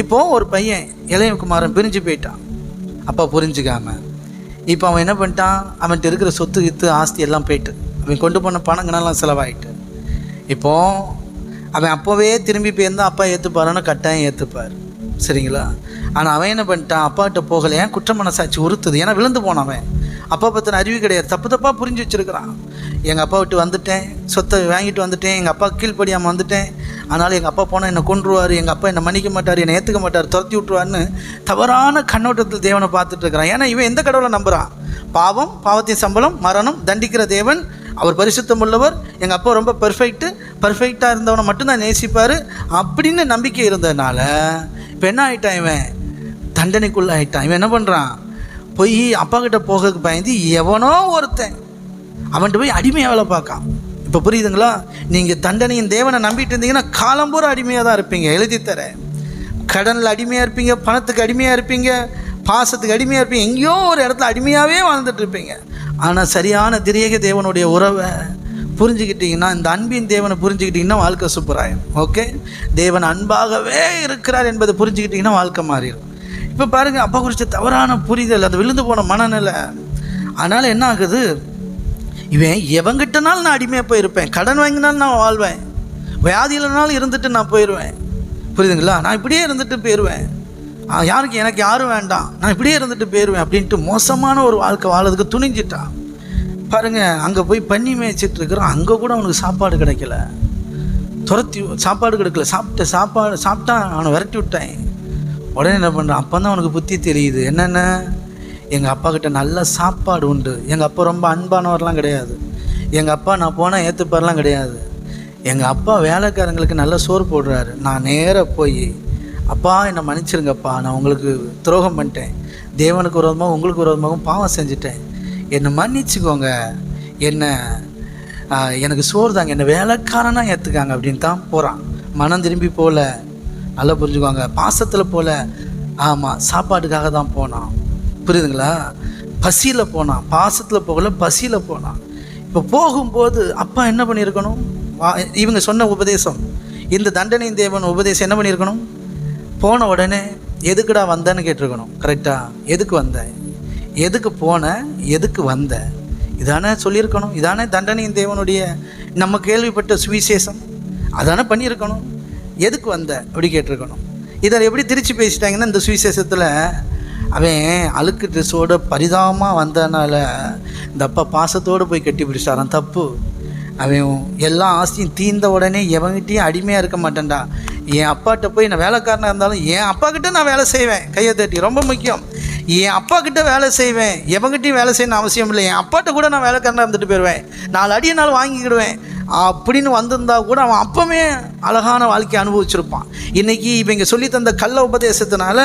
இப்போ ஒரு பையன் இளையகுமாரன் பிரிஞ்சு போயிட்டான். அப்பா புரிஞ்சுக்காம இப்போ அவன் என்ன பண்ணிட்டான்? அவன்கிட்ட இருக்கிற சொத்து கித்து ஆஸ்தி எல்லாம் போயிட்டு அவன் கொண்டு போன பணங்கள்லாம் செலவாயிட்டு. இப்போ அவன் அப்போவே திரும்பி போயிருந்தா அப்பா ஏற்றுப்பாரான்னு கட்டாயம் ஏற்றுப்பார் சரிங்களா? ஆனால் அவன் என்ன பண்ணிட்டான்? அப்பாட்ட போகலை. ஏன் குற்ற மனசாட்சி உறுத்துது? ஏன்னா விழுந்து போனான் அவன். அப்பா பற்றின அறிவு கிடையாது. தப்பு தப்பாக புரிஞ்சு வச்சிருக்கிறான். எங்கள் அப்பா விட்டு வந்துட்டேன். சொத்தை வாங்கிட்டு வந்துட்டேன். எங்கள் அப்பா கீழ்ப்படியாமல் வந்துட்டேன். அதனால் எங்கள் அப்பா போனால் என்னை கொன்றுவார் எங்கள் அப்பா என்னை மன்னிக்க மாட்டார் என்னை ஏற்றுக்க மாட்டார் துரத்தி விட்ருவார்னு தவறான கண்ணோட்டத்தில் தேவனை பார்த்துட்டு இருக்கிறான் ஏன்னா இவன் எந்த கடவுளை நம்புகிறான் பாவம் பாவத்தின் சம்பளம் மரணம் தண்டிக்கிற தேவன் அவர் பரிசுத்தம் உள்ளவர் எங்கள் அப்பா ரொம்ப பெர்ஃபெக்ட்டு பர்ஃபெக்டாக இருந்தவனை மட்டும்தான் நேசிப்பார். அப்படின்னு நம்பிக்கை இருந்ததுனால இப்போ என்ன ஆகிட்டான் இவன்? தண்டனைக்குள்ளாகிட்டான் இவன் என்ன பண்ணுறான் போய் அப்பா கிட்ட போகிறதுக்கு பயந்து எவனோ ஒருத்தன் அவன்கிட்ட போய் அடிமையாக வேலை பார்க்கான். இப்போ புரியுதுங்களா? நீங்கள் தண்டனையின் தேவனை நம்பிட்டு இருந்தீங்கன்னா காலம்பூரா அடிமையாக தான் இருப்பீங்க. எழுதி தரேன். கடனில் அடிமையாக இருப்பீங்க பணத்துக்கு அடிமையாக இருப்பீங்க பாசத்துக்கு அடிமையாக இருப்பீங்க எங்கேயோ ஒரு இடத்துல அடிமையாகவே வாழ்ந்துட்டு இருப்பீங்க. ஆனால் சரியான திரியக தேவனுடைய உறவை புரிஞ்சுக்கிட்டீங்கன்னா இந்த அன்பின் தேவனை புரிஞ்சுக்கிட்டிங்கன்னா வாழ்க்கை சூப்பராகும் ஓகே தேவன் அன்பாகவே இருக்கிறார் என்பதை புரிஞ்சுக்கிட்டிங்கன்னா வாழ்க்கை மாறிடும். இப்போ பாருங்கள் அப்பா குறித்த தவறான புரிதல் அது விழுந்து போன மனநிலை. அதனால் என்ன ஆகுது? இவன் எவங்கிட்டனாலும் நான் அடிமையாக போயிருப்பேன். கடன் வாங்கினாலும் நான் வாழ்வேன். வியாதியிலனாலும் இருந்துட்டு நான் போயிடுவேன் புரியுதுங்களா? நான் இப்படியே இருந்துட்டு போயிடுவேன் யாருக்கு? எனக்கு யாரும் வேண்டாம். நான் இப்படியே இருந்துட்டு போயிடுவேன் அப்படின்ட்டு மோசமான ஒரு வாழ்க்கை வாழறதுக்கு துணிஞ்சிட்டான் பாருங்கள் அங்கே போய் பண்ணி மேய்ச்சிட்டு இருக்கிறான். அங்கே கூட அவனுக்கு சாப்பாடு கிடைக்கல. துரத்தி சாப்பாடு கிடைக்கல. சாப்பிட்ட சாப்பாடு சாப்பிட்டா அவனை விரட்டி விட்டேன். உடனே என்ன பண்ணுறான் அப்போ தான் அவனுக்கு புத்தி தெரியுது. என்னென்ன? எங்கள் அப்பா கிட்ட நல்ல சாப்பாடு உண்டு. எங்கள் அப்பா ரொம்ப அன்பானவர்லாம் கிடையாது. எங்கள் அப்பா நான் போனால் ஏற்றுப்பார்லாம் கிடையாது. எங்கள் அப்பா வேலைக்காரங்களுக்கு நல்ல சோறு போடுறாரு. நான் நேராக போய் அப்பா என்னை மன்னிச்சிருங்கப்பா. நான் உங்களுக்கு துரோகம் பண்ணிட்டேன். தேவனுக்கு விரோதமாக உங்களுக்கு விரோதமாகவும் பாவம் செஞ்சுட்டேன். என்னை மன்னிச்சுக்கோங்க. என்னை எனக்கு சோறு தாங்க. என்னை வேலைக்காரனாக ஏற்றுக்காங்க அப்படின்னு தான் போகிறான் மனம் திரும்பி போகல நல்லா புரிஞ்சுக்கோங்க. பாசத்தில் போகல ஆமாம் சாப்பாட்டுக்காக தான் போனான். புரியுதுங்களா? பசியில் போனான் பாசத்தில் போகல பசியில் போனான் இப்போ போகும்போது அப்பா என்ன பண்ணியிருக்கணும்? வா- இவங்க சொன்ன உபதேசம் இந்த தண்டனை தேவன் உபதேசம் என்ன பண்ணியிருக்கணும்? போன உடனே எதுக்குடா வந்தேன்னு கேட்டிருக்கணும் கரெக்டாக எதுக்கு வந்த? எதுக்கு போன? எதுக்கு வந்த? இதானே சொல்லியிருக்கணும். இதானே தண்டனையின் தேவனுடைய நம்ம கேள்விப்பட்ட சுவிசேஷம். அதானே பண்ணியிருக்கணும். எதுக்கு வந்த? அப்படி கேட்டிருக்கணும். இதை எப்படி திருச்சி பேசிட்டாங்கன்னா இந்த சுவிசேஷத்தில் அவன் அழுக்கு ட்ரெஸ்ஸோட பரிதாபமாக வந்ததுனால இந்த அப்பா பாசத்தோடு போய் கட்டி பிடிச்சாரான் தப்பு. அவன் எல்லா ஆஸ்தியும் தீர்ந்த உடனே எவங்கிட்டையும் அடிமையாக இருக்க மாட்டேன்டா. என் அப்பாட்ட போய் நான் வேலைக்காரனாக இருந்தாலும் என் அப்பா கிட்ட நான் வேலை செய்வேன். கையை தட்டி ரொம்ப முக்கியம். என் அப்பா கிட்ட வேலை செய்வேன். எவங்கிட்டையும் வேலை செய்யணும்னு அவசியம் இல்லை. என் அப்பாட்ட கூட நான் வேலைக்காரனாக இருந்துட்டு போயிடுவேன் நாலு அடியை நாள் வாங்கிக்கிடுவேன். அப்படின்னு வந்திருந்தா கூட அவன் அப்பமே அழகான வாழ்க்கையை அனுபவிச்சிருப்பான். இன்னைக்கு இவங்க சொல்லி தந்த கள்ள உபதேசத்தினால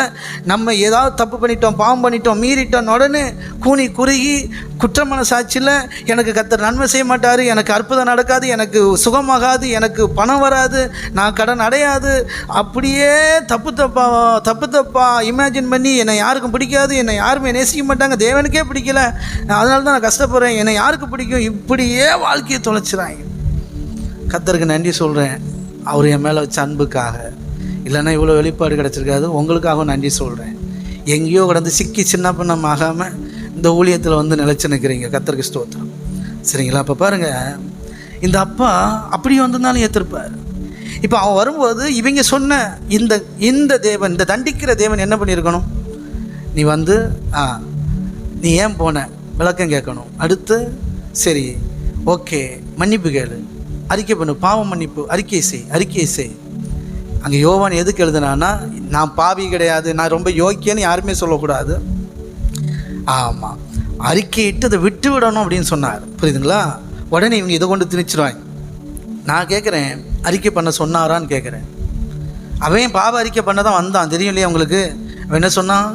நம்ம ஏதாவது தப்பு பண்ணிட்டோம் பாவம் பண்ணிட்டோம் மீறிட்டோம் உடனே கூனி குறுகி குற்றமான சாட்சியில் எனக்கு கத்தர் நன்மை செய்ய மாட்டார் எனக்கு அற்புதம் நடக்காது எனக்கு சுகமாகாது எனக்கு பணம் வராது நான் கடன் அடையாது. அப்படியே தப்பு தப்பா தப்பு தப்பா இமேஜின் பண்ணி என்னை யாருக்கும் பிடிக்காது என்னை யாருமே நேசிக்க மாட்டாங்க தேவனுக்கே பிடிக்கல. அதனால தான் நான் கஷ்டப்படுறேன் என்னை யாருக்கு பிடிக்கும்? இப்படியே வாழ்க்கையை தொலைச்சிறாங்க. கத்தருக்கு நன்றி சொல்கிறேன் அவர் என் மேலே வச்ச அன்புக்காக. இல்லைன்னா இவ்வளோ வெளிப்பாடு கிடச்சிருக்காது. உங்களுக்காகவும் நன்றி சொல்கிறேன் எங்கேயோ கிடந்து சிக்கி சின்ன பண்ணம் ஆகாமல் இந்த ஊழியத்தில் வந்து நிலச்சி நிற்கிறீங்க கத்தருக்கு ஸ்தோத்திரம். சரிங்களா? அப்போ பாருங்கள் இந்த அப்பா அப்படியே வந்திருந்தாலும் ஏற்றிருப்பார் இப்போ அவன் வரும்போது இவங்க சொன்ன இந்த இந்த தேவன் இந்த தண்டிக்கிற தேவன் என்ன பண்ணியிருக்கணும்? நீ வந்து ஆ நீ ஏன் போன? விளக்கம் கேட்கணும். அடுத்து சரி ஓகே மன்னிப்பு கேளு. அறிக்கை பண்ணு பாவம் மன்னிப்பு அறிக்கை செய் அறிக்கை செய். அங்கே யோவான் எதுக்கு எழுதுனான்னா நான் பாவி கிடையாது நான் ரொம்ப யோக்கியன்னு யாருமே சொல்லக்கூடாது. ஆமாம் அறிக்கையிட்டு அதை விட்டு விடணும் அப்படின்னு சொன்னார். புரியுதுங்களா? உடனே இவங்க இதை கொண்டு திணிச்சிருவாங்க. நான் கேட்குறேன் அறிக்கை பண்ண சொன்னாரான்னு கேட்குறேன் அவன் பாவ அறிக்கை பண்ண தான் வந்தான் தெரியும் இல்லையா உங்களுக்கு? அவன் என்ன சொன்னான்?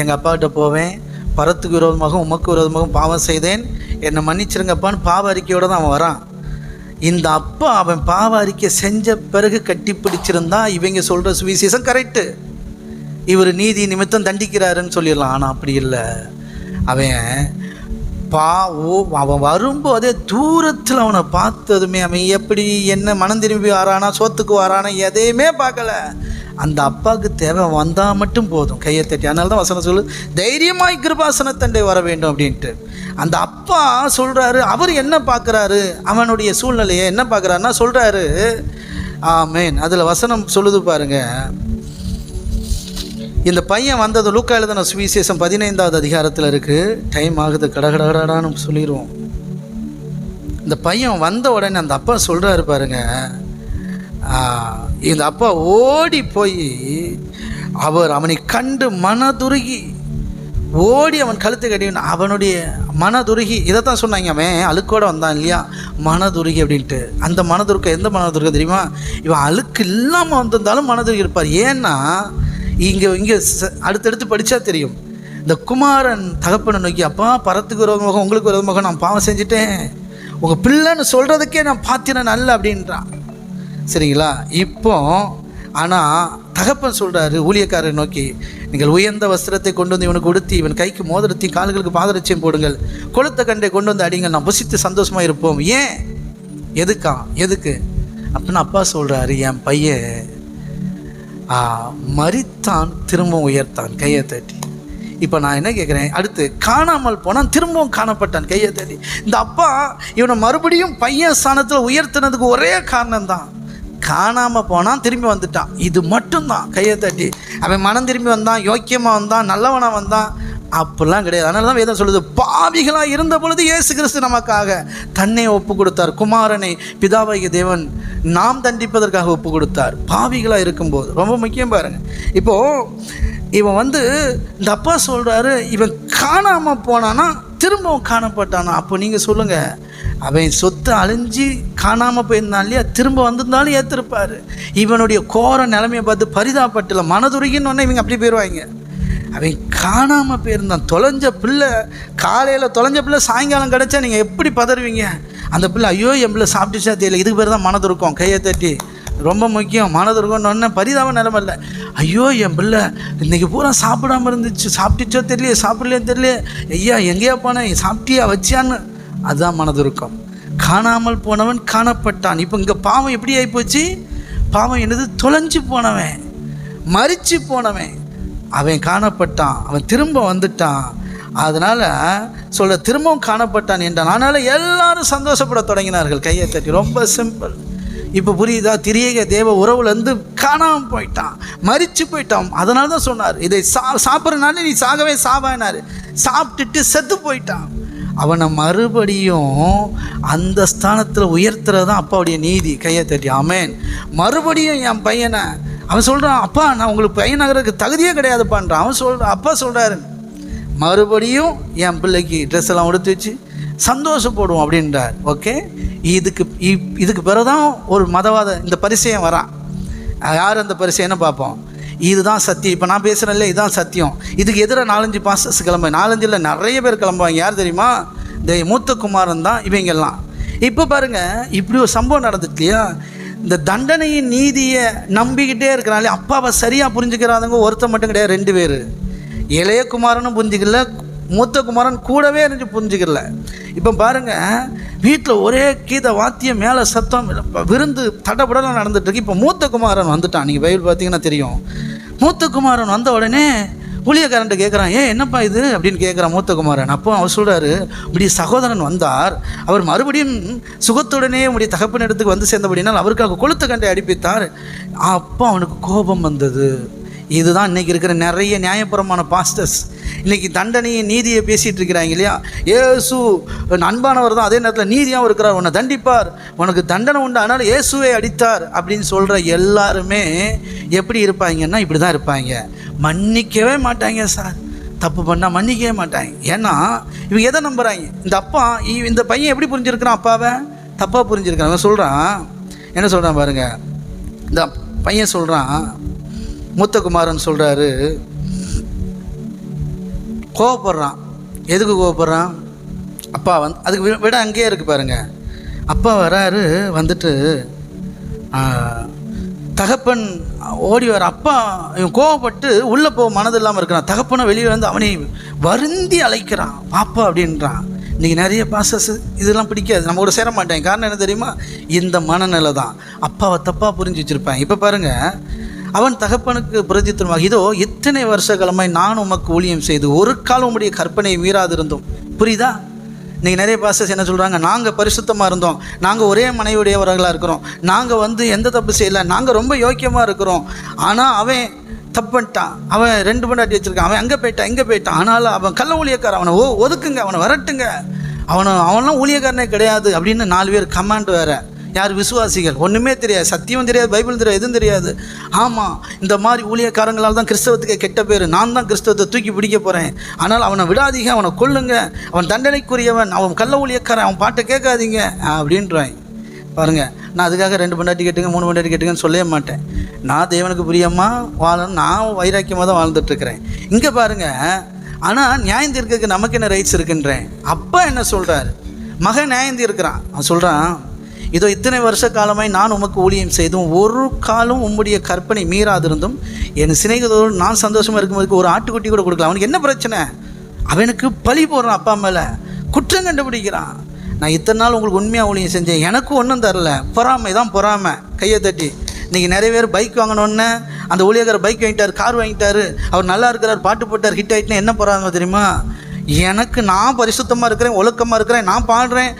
எங்கள் அப்பாகிட்ட போவேன் பரத்துக்கு விரோதமாகவும் உமக்கு விரோதமாகவும் பாவம் செய்தேன் என்னை மன்னிச்சிருங்கப்பான்னு பாவ அறிக்கையோடு தான் அவன் வரான். இந்த அப்பா அவன் பாவ அறிக்கை செஞ்ச பிறகு கட்டி பிடிச்சிருந்தா இவங்க சொல்கிற சுவிசேஷம் கரெக்டு இவர் நீதி நிமித்தம் தண்டிக்கிறாருன்னு சொல்லிடலாம். ஆனால் அப்படி இல்லை. அவன் பா ஓ அவன் வரும்போதே தூரத்தில் அவனை பார்த்ததுமே அவன் எப்படி என்ன மனம் திரும்பி வரானா சோத்துக்கு வரானா எதையுமே பார்க்கல. அந்த அப்பாவுக்கு தேவை வந்தால் மட்டும் போதும். கையை தட்டி. அதனால தான் வசனம் சொல்லு தைரியமாய் கிருபாசனத்தண்டை வர வேண்டும் அப்படின்ட்டு. அந்த அப்பா சொல்கிறாரு அவர் என்ன பார்க்குறாரு அவனுடைய சூழ்நிலையை என்ன பார்க்குறாருன்னா சொல்கிறாரு ஆமேன். அதில் வசனம் சொல்லுது பாருங்க. இந்த பையன் வந்தது லூக்கா எழுதின சுவிசேஷம் பதினைந்தாவது அதிகாரத்தில் இருக்குது டைம் ஆகுது. கடகடகடான்னு சொல்லிடுவோம் இந்த பையன் வந்த உடனே அந்த அப்பா சொல்கிறாரு பாருங்கள் இந்த அப்பா ஓடி போய் அவர் அவனை கண்டு மனதுருகி ஓடி அவன் கழுத்து கட்டிவின் அவனுடைய மனதுருகி இதை தான் சொன்னாங்க அவன் அழுக்கோட வந்தான் இல்லையா? மனதுருகி அப்படின்ட்டு. அந்த மனதுருக்கம் எந்த மனதுருக்கம் தெரியுமா? இவன் அழுக்கு இல்லாமல் வந்திருந்தாலும் மனதுருகி இருப்பார். ஏன்னா இங்கே இங்கே அடுத்தடுத்து படித்தா தெரியும். இந்த குமாரன் தகப்பனை நோக்கி அப்பா பரத்துக்கு முகம் உங்களுக்கு ஒரு முகம் நான் பாவம் செஞ்சுட்டேன். உங்கள் பிள்ளைன்னு சொல்கிறதுக்கே நான் பாத்திரம் நல்ல அப்படின்றான் சரிங்களா? இப்போ ஆனால் தகப்பன் சொல்கிறாரு ஊழியக்காரரை நோக்கி நீங்கள் உயர்ந்த வஸ்திரத்தை கொண்டு வந்து இவனுக்கு உடுத்தி இவன் கைக்கு மோதிரத்தையும் கால்களுக்கு பாதரட்சியம் போடுங்கள். கொளுத்த கண்டை கொண்டு வந்து அடிங்கள் நான் புசித்து சந்தோஷமாக இருப்போம். ஏன்? எதுக்கா? எதுக்கு? அப்படின்னு அப்பா சொல்கிறாரு என் பையன் ஆ, திரும்பவும் உயர்த்தான் கையை தட்டி. இப்போ நான் என்ன கேட்குறேன் அடுத்து காணாமல் போனான் திரும்பவும் காணப்பட்டான் கையை தட்டி. இந்த அப்பா இவனை மறுபடியும் பையன் ஸ்தானத்தில் உயர்த்தினதுக்கு ஒரே காரணம்தான். காணாமல் போனான் திரும்பி வந்துட்டான். இது மட்டும்தான் கையை தட்டி. அவன் மனம் திரும்பி வந்தான் யோக்கியமாக வந்தான் நல்லவனாக வந்தான். அப்படிலாம் கிடையாது. அதனால தான் வேதம் சொல்லுது பாவிகளாக இருந்த பொழுது இயேசு கிறிஸ்து நமக்காக தன்னை ஒப்பு கொடுத்தார். குமாரனை பிதாவாகிய தேவன் நாம் தண்டிப்பதற்காக ஒப்பு கொடுத்தார். பாவிகளாக இருக்கும்போது ரொம்ப முக்கியம் பாருங்க. இப்போது இவன் வந்து இந்த அப்பா சொல்கிறாரு இவன் காணாமல் போனான்னா திரும்பவும் காணப்பட்டானா? அப்போ நீங்கள் சொல்லுங்கள் அவன் சொத்து அழிஞ்சு காணாமல் போயிருந்தான் இல்லையா? திரும்ப வந்திருந்தாலும் ஏற்றிருப்பார் இவனுடைய கோர நிலைமையை பார்த்து பரிதாபப்பட்டுல மனதுருகின்னு ஒன்று இவங்க அப்படி போயிடுவாங்க அவன் காணாமல் போயிருந்தான். தொலைஞ்ச பிள்ளை காலையில் தொலைஞ்ச பிள்ளை சாயங்காலம் கிடச்சா நீங்கள் எப்படி பதறுவீங்க? அந்த பிள்ளை ஐயோ என் பிள்ளை சாப்பிட்டுச்சா தெரியல. இதுக்கு பேர் தான் மனதுருக்கும். கையை தட்டி. ரொம்ப முக்கியம். மனதுருக்கம்னு பரிதாப நிலம இல்லை. ஐயோ என் பிள்ளை இன்றைக்கி பூரா சாப்பிடாம இருந்துச்சு. சாப்பிட்டுச்சோ தெரியலையே சாப்பிடலையோ தெரியலையே. ஐயா எங்கேயா போனேன்? சாப்பிட்டியா வச்சியான்னு? அதுதான் மனதுருக்கம். காணாமல் போனவன் காணப்பட்டான். இப்போ இங்கே பாவம் எப்படி ஆகிப்போச்சு பாவம் என்னது? தொலைஞ்சு போனவன். மறிச்சு போனவன். அவன் காணப்பட்டான். அவன் திரும்ப வந்துட்டான். அதனால் சொல்ல திரும்பவும் காணப்பட்டான் என்றான். அதனால் எல்லாரும் சந்தோஷப்பட தொடங்கினார்கள். கையை தட்டி. ரொம்ப சிம்பிள் இப்போ புரியுதா? திரியேக தேவ உறவுலேருந்து காணாமல் போயிட்டான். மறித்து போயிட்டான். அதனால தான் சொன்னார் இதை சா சாப்பிட்றனால நீ சாகவே சாவாயினார். சாப்பிட்டுட்டு செத்து போயிட்டான். அவனை மறுபடியும் அந்த ஸ்தானத்தில் உயர்த்துறது தான் அப்பாவுடைய நீதி. கையை தட்டி ஆமேன். மறுபடியும் என் பையனை அவன் சொல்கிறான் அப்பா நான் உங்களுக்கு பையனாகிறதுக்கு தகுதியே கிடையாதுப்பான்றான். அவன் சொல் அப்பா சொல்கிறாரு மறுபடியும் என் பிள்ளைக்கு ட்ரெஸ் எல்லாம் உடுத்து வச்சு சந்தோஷப்படுவோம் அப்படின்றார். ஓகே இதுக்கு இப்- இதுக்கு பிறகுதான் ஒரு மதவாத இந்த பரிசையம் வரான். யார் அந்த பரிசையன்னு பார்ப்போம். இதுதான் சத்தியம். இப்போ நான் பேசுகிறேன்ல இதுதான் சத்தியம். இதுக்கு எதிராக நாலஞ்சு பாஸ்டர்ஸ் கிளம்ப நாலஞ்சு இல்லை நிறைய பேர் கிளம்புவாங்க. யார் தெரியுமா? இந்த மூத்த குமாரன் தான் இவங்கெல்லாம். இப்போ பாருங்க இப்படி ஒரு சம்பவம் நடந்துட்டு இல்லையா? இந்த தண்டனையின் நீதியை நம்பிக்கிட்டே இருக்கிறாங்களே அப்பாவை சரியாக புரிஞ்சுக்கிறாதவங்க ஒருத்தர் மட்டும் கிடையாது ரெண்டு பேர். இளைய குமாரனும் புரிஞ்சுக்கல மூத்த குமாரன் கூடவே இருந்து புரிஞ்சுக்கல. இப்போ பாருங்க வீட்டில் ஒரே கீத வாத்தியம் மேலே சத்தம் விருந்து தடபடலாம் நடந்துட்டு இருக்கு. இப்போ மூத்த குமாரன் வந்துட்டான். நீங்கள் பைபிள் பார்த்தீங்கன்னா தெரியும். மூத்த குமாரன் வந்த உடனே ஊழியக்காரன்ட்ட கேட்குறான் ஏன் என்னப்பா இது? அப்படின்னு கேட்குறான் மூத்த குமாரன் அப்போ அவர் சொல்கிறாரு இப்படி சகோதரன் வந்தார். அவர் மறுபடியும் சுகத்துடனே உடைய தகப்பன் இடத்துக்கு வந்து சேர்ந்தபடினால் அவருக்காக கொளுத்த கண்டை அடிப்பித்தார். அப்போ அவனுக்கு கோபம் வந்தது. இதுதான் இன்னைக்கு இருக்கிற நிறைய நியாயபுரமான பாஸ்டர்ஸ் இன்னைக்கு தண்டனையை நீதியை பேசிகிட்டு இருக்கிறாங்க இல்லையா? ஏசு அன்பானவர் தான் அதே நேரத்தில் நீதியாகவும் இருக்கிறார். உன்னை தண்டிப்பார். உனக்கு தண்டனை உண்டு அதனால் இயேசுவை அடித்தார் அப்படின்னு சொல்கிற எல்லாருமே எப்படி இருப்பாங்கன்னா இப்படி தான் இருப்பாங்க. மன்னிக்கவே மாட்டாங்க சார். தப்பு பண்ணால் மன்னிக்கவே மாட்டாங்க. ஏன்னா இவங்க எதை நம்புகிறாங்க இந்த அப்பா இ- இந்த பையன் எப்படி புரிஞ்சிருக்கிறான் அப்பாவை? தப்பாக புரிஞ்சிருக்கான் அவன் சொல்கிறான் என்ன சொல்கிறான் பாருங்க. இந்த பையன் சொல்கிறான் மூத்த குமாரன் சொல்கிறாரு கோவப்படுறான். எதுக்கு கோவப்படுறான்? அப்பா வந்து அதுக்கு விட அங்கேயே இருக்கு பாருங்க. அப்பா வராரு வந்துட்டு தகப்பன் ஓடி வர அப்பா இவன் கோவப்பட்டு உள்ளே போக மனது இல்லாமல் இருக்கிறான். தகப்பனை வெளியே வந்து அவனை வருந்தி அழைக்கிறான். பாப்பா அப்படின்றான். இன்றைக்கி நிறைய பாசஸ் இதெல்லாம் பிடிக்காது. நம்ம கூட சேர மாட்டேன். காரணம் என்ன தெரியுமா? இந்த மனநிலை தான் அப்பாவை தப்பாக புரிஞ்சு வச்சுருப்பேன். இப்போ பாருங்கள் அவன் தகப்பனுக்கு பிரதித்திரமாக இதோ இத்தனை வருஷ காலமாய் நான் உமக்கு ஊழியம் செய்து ஒரு காலம் உடைய கற்பனையை மீறாதிருந்தோம். புரியுதா? இன்றைக்கி நிறைய பாஸ்டர்ஸ் என்ன சொல்கிறாங்க நாங்கள் பரிசுத்தமாக இருந்தோம். நாங்கள் ஒரே மனைவியுடையவர்களாக இருக்கிறோம். நாங்கள் வந்து எந்த தப்பு செய்யலை. நாங்கள் ரொம்ப யோக்கியமாக இருக்கிறோம். ஆனால் அவன் தப்பு பண்ணிட்டான் அவன் ரெண்டு பொண்டாட்டி வச்சிருக்கான். அவன் அங்கே போயிட்டான் இங்கே போயிட்டான். ஆனாலும் அவன் கள்ள ஊழியக்காரன். அவனை ஓ ஒதுக்குங்க. அவனை வரட்டுங்க. அவனை அவன்லாம் ஊழியக்காரனே கிடையாது அப்படின்னு நாலு பேர் கமாண்ட் வேறு. யார் விசுவாசிகள்? ஒன்றுமே தெரியாது. சத்தியம் தெரியாது பைபிள் தெரியாது எதுவும் தெரியாது. ஆமாம் இந்த மாதிரி ஊழியக்காரங்களால் தான் கிறிஸ்தவத்துக்கு கெட்ட பேர். நான் தான் கிறிஸ்தவத்தை தூக்கி பிடிக்க போகிறேன் ஆனால் அவனை விடாதீங்க அவனை கொல்லுங்க. அவன் தண்டனைக்குரியவன் அவன் கள்ள ஊழியக்காரன் அவன் பாட்டை கேட்காதீங்க அப்படின்றான் பாருங்கள் நான் அதுக்காக ரெண்டு பண்டாட்டி கேட்டுங்க மூணு பண்டாட்டி கேட்டுங்கன்னு சொல்லவே மாட்டேன். நான் தேவனுக்கு பிரியமாக வாழணும் நான் வைராக்கியமாக தான் வாழ்ந்துட்டுருக்கிறேன் இங்கே பாருங்கள் ஆனால் நியாயம் தீர்க்கறதுக்கு நமக்கு என்ன ரைட்ஸ் இருக்குன்றேன். அப்பா என்ன சொல்கிறார் மகன் நியாயம் தீர்க்கிறான். அவன் சொல்கிறான் இதோ இத்தனை வருஷ காலமாய் நான் உமக்கு ஊழியம் செய்தும் ஒரு காலம் உம்முடைய கற்பனை மீறாதிருந்தும் என் சிநேகிதோடு நான் சந்தோஷமாக இருக்கும்போதுக்கு ஒரு ஆட்டுக்குட்டி கூட கொடுக்கல அவனுக்கு என்ன பிரச்சனை? அவனுக்கு பழி போடுறான் அப்பா மேலே. குற்றம் கண்டுபிடிக்கிறான். நான் இத்தனை நாள் உங்களுக்கு உண்மையாக ஊழியம் செஞ்சேன். எனக்கும் ஒன்றும் தரல. பொறாமை தான் பொறாமை. கையை தட்டி இன்றைக்கி நிறைய பேர் பைக் வாங்கினோடனே அந்த ஊழியக்காரர் பைக் வாங்கிட்டார் கார் வாங்கிட்டாரு அவர் நல்லா இருக்கிறார் பாட்டு போட்டார் ஹிட் ஆகிட்டுனா என்ன போகிறாங்க தெரியுமா? எனக்கு நான் பரிசுத்தமாக இருக்கிறேன் ஒழுக்கமாக இருக்கிறேன் நான் பாடுறேன்.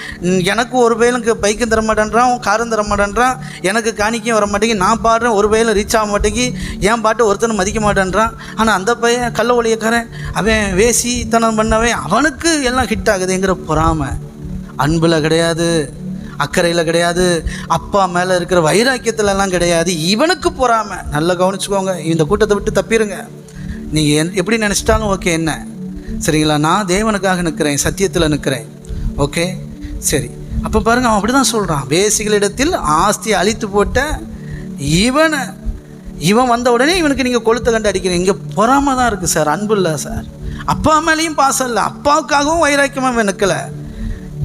எனக்கு ஒரு வேலுக்கு பைக்கும் தர மாட்டேன்றான் காரும் தர மாட்டேன்றான். எனக்கு காணிக்கையும் வர மாட்டேங்கி நான் பாடுறேன் ஒரு வேலும் ரீச் ஆக மாட்டேங்கி என் பாட்டு ஒருத்தனும் மதிக்க மாட்டேன்றான். ஆனால் அந்த பையன் கள்ள ஒழியக்காரன் அவன் வேசித்தனம் பண்ணவன் அவனுக்கு எல்லாம் ஹிட் ஆகுதுங்கிற பொறாமை. அன்பில் கிடையாது அக்கறையில் கிடையாது அப்பா மேலே இருக்கிற வைராக்கியத்துலலாம் கிடையாது இவனுக்கு பொறாமை. நல்லா கவனிச்சுக்கோங்க இந்த கூட்டத்தை விட்டு தப்பிடுங்க நீங்கள் எப்படி நினச்சிட்டாலும் ஓகே என்ன? சரிங்களா? நான் தேவனுக்காக நிற்கிறேன் சத்தியத்தில் நிற்கிறேன். ஓகே சரி. அப்போ பாருங்கள் அவன் அப்படி தான் சொல்கிறான் வேசிகளிடத்தில் ஆஸ்தியை அழித்து போட்ட இவனை இவன் வந்த உடனே இவனுக்கு நீங்கள் கொளுத்த கண்டு அடிக்கிறீங்க. இங்கே பொறாமை தான் இருக்குது சார் அன்பு இல்லை சார் அப்பா மேலேயும் பாசம் இல்லை. அப்பாவுக்காகவும் வைராக்கியமாக இவன் நிற்கலை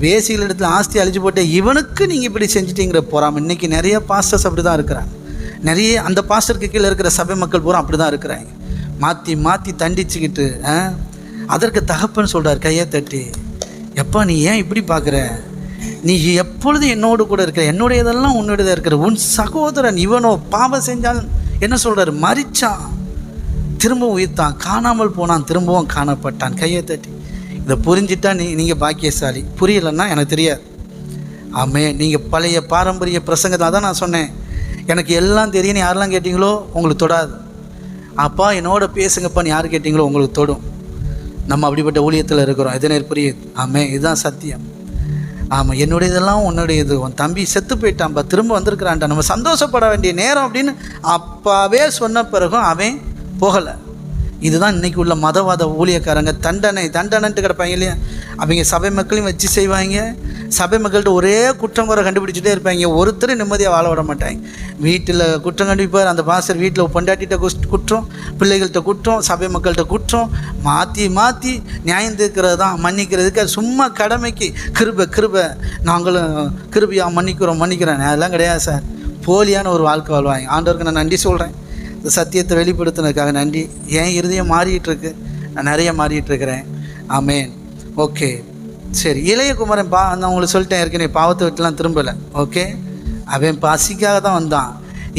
வேசிகளிடத்தில் ஆஸ்தி அழிச்சு போட்ட இவனுக்கு நீங்கள் இப்படி செஞ்சிட்டிங்கிற பொறாமல் இன்றைக்கி நிறைய பாஸ்டர்ஸ் அப்படி தான் இருக்கிறாங்க. நிறைய அந்த பாஸ்டருக்கு கீழே இருக்கிற சபை மக்கள் பூரா அப்படி தான் இருக்கிறாங்க. மாற்றி மாற்றி தண்டிச்சுக்கிட்டு ஆ? அதற்கு தகப்பன் சொல்கிறார் கையை தட்டி எப்பா நீ ஏன் இப்படி பார்க்குற? நீ எப்பொழுதும் என்னோடு கூட இருக்கிற? என்னுடையதெல்லாம் உன்னுடையதாக இருக்கிற உன் சகோதரன் இவனோ பாவம் செஞ்சால் என்ன சொல்கிறார் மறிச்சான் திரும்பவும் உயிர்த்தான். காணாமல் போனான். திரும்பவும் காணப்பட்டான். கையை தட்டி. இதை புரிஞ்சிட்டா நீ நீங்கள் பாக்கியசாலி. புரியலைன்னா எனக்கு தெரியாது. ஆமே நீங்கள் பழைய பாரம்பரிய பிரசங்கத்தை தான் நான் சொன்னேன். எனக்கு எல்லாம் தெரியும்னு யாரெல்லாம் கேட்டிங்களோ உங்களுக்கு தொடாது. அப்பா என்னோட பேசுங்கப்பான்னு யார் கேட்டிங்களோ உங்களுக்கு தொடும். நம்ம அப்படிப்பட்ட ஊழியத்தில் இருக்கிறோம். எதனை புரியுது? ஆமாம் இதுதான் சத்தியம். ஆமாம் என்னுடையதெல்லாம் உன்னுடையது. உன் தம்பி செத்து போயிட்டான்பா திரும்ப வந்திருக்கிறான்டா. நம்ம சந்தோஷப்பட வேண்டிய நேரம் அப்படின்னு அப்பாவே சொன்ன பிறகும் அவன் போகலை. இதுதான் இன்றைக்கி உள்ள மதவாத ஊழியக்காரங்க. தண்டனை தண்டனைன்ட்டு கிடப்பாங்க இல்லையா? அவங்க சபை மக்களையும் வச்சு செய்வாங்க. சபை மக்கள்கிட்ட ஒரே குற்றம் குறை கண்டுபிடிச்சிட்டே இருப்பாங்க. ஒருத்தர் நிம்மதியாக வாழ விட மாட்டாங்க. வீட்டில் குற்றம் கண்டுபிடிப்பார். அந்த பாஸ்டர் வீட்டில் பொண்டாட்டிகிட்ட குற்றம் பிள்ளைகள்கிட்ட குற்றம் சபை மக்கள்கிட்ட குற்றம். மாற்றி மாற்றி நியாயம் தீர்க்கிறது தான் மன்னிக்கிறதுக்கு அது சும்மா கடமைக்கு. கிருபை கிருபை. நாங்களும் கிருபியாக மன்னிக்கிறோம் மன்னிக்கிறோம். அதெல்லாம் கிடையாது சார். போலியான ஒரு வாழ்க்கை வாழ்வாங்க. ஆண்டவருக்கு நான் நன்றி சொல்கிறேன் இந்த சத்தியத்தை வெளிப்படுத்தினதுக்காக நன்றி. என் இருதயம் மாறிட்டு நான் நிறைய மாறிட்டுருக்கிறேன் ஆமேன். ஓகே. சரி இளையகுமரன் பா நான் உங்களுக்கு சொல்லிட்டேன் ஏற்கனவே பாவத்தை விட்டுலாம் திரும்பலை. ஓகே? அவன் பசிக்காக தான் வந்தான்.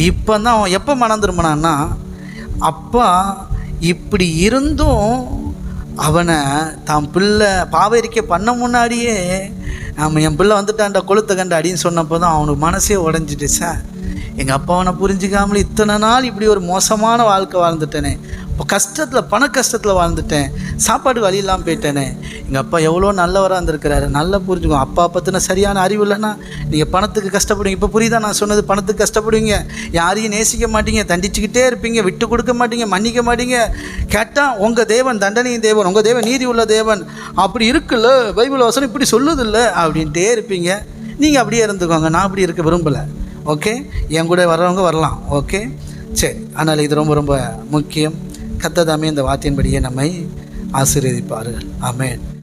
இப்போ தான் அவன் எப்போ மனம் திரும்பினான்னா அப்பா இப்படி இருந்தும் அவனை தான் பிள்ளை பாவரிக்கை பண்ண முன்னாடியே நம்ம என் பிள்ளை வந்துட்டான்டா கொளுத்த கண்டு அடின்னு சொன்னப்போ தான் அவனுக்கு மனசே உடஞ்சிட்டு சார். எங்கள் அப்பாவை நான் புரிஞ்சுக்காமல் இத்தனை நாள் இப்படி ஒரு மோசமான வாழ்க்கை வாழ்ந்துட்டேனே. இப்போ கஷ்டத்தில் பண கஷ்டத்தில் வாழ்ந்துட்டேன். சாப்பாடு வழி இல்லாமல் போயிட்டேனே. எங்கள் அப்பா எவ்வளோ நல்லவராக இருந்திருக்கிறாரு. நல்லா புரிஞ்சுக்கோ. அப்பா பற்றின சரியான அறிவு இல்லைன்னா நீங்கள் பணத்துக்கு கஷ்டப்படுவீங்க. இப்போ புரியுதா நான் சொன்னது? பணத்துக்கு கஷ்டப்படுவீங்க. யாரையும் நேசிக்க மாட்டீங்க. தண்டிச்சுக்கிட்டே இருப்பீங்க. விட்டு கொடுக்க மாட்டீங்க. மன்னிக்க மாட்டீங்க. கேட்டால் உங்கள் தேவன் தண்டனையின் தேவன். உங்கள் தேவன் நீதி உள்ள தேவன். அப்படி இருக்குல்ல? பைபிள் வசனம் இப்படி சொல்லுதில்ல? அப்படின்ட்டே இருப்பீங்க. நீங்கள் அப்படியே இருந்துக்கோங்க. நான் அப்படி இருக்க விரும்பலை. ஓகே என் கூட வர்றவங்க வரலாம். ஓகே சரி. ஆனால் இது ரொம்ப ரொம்ப முக்கியம். கத்ததாமே இந்த வார்த்தையின்படியே நம்மை ஆசீர்வதிப்பார்கள். அமேன்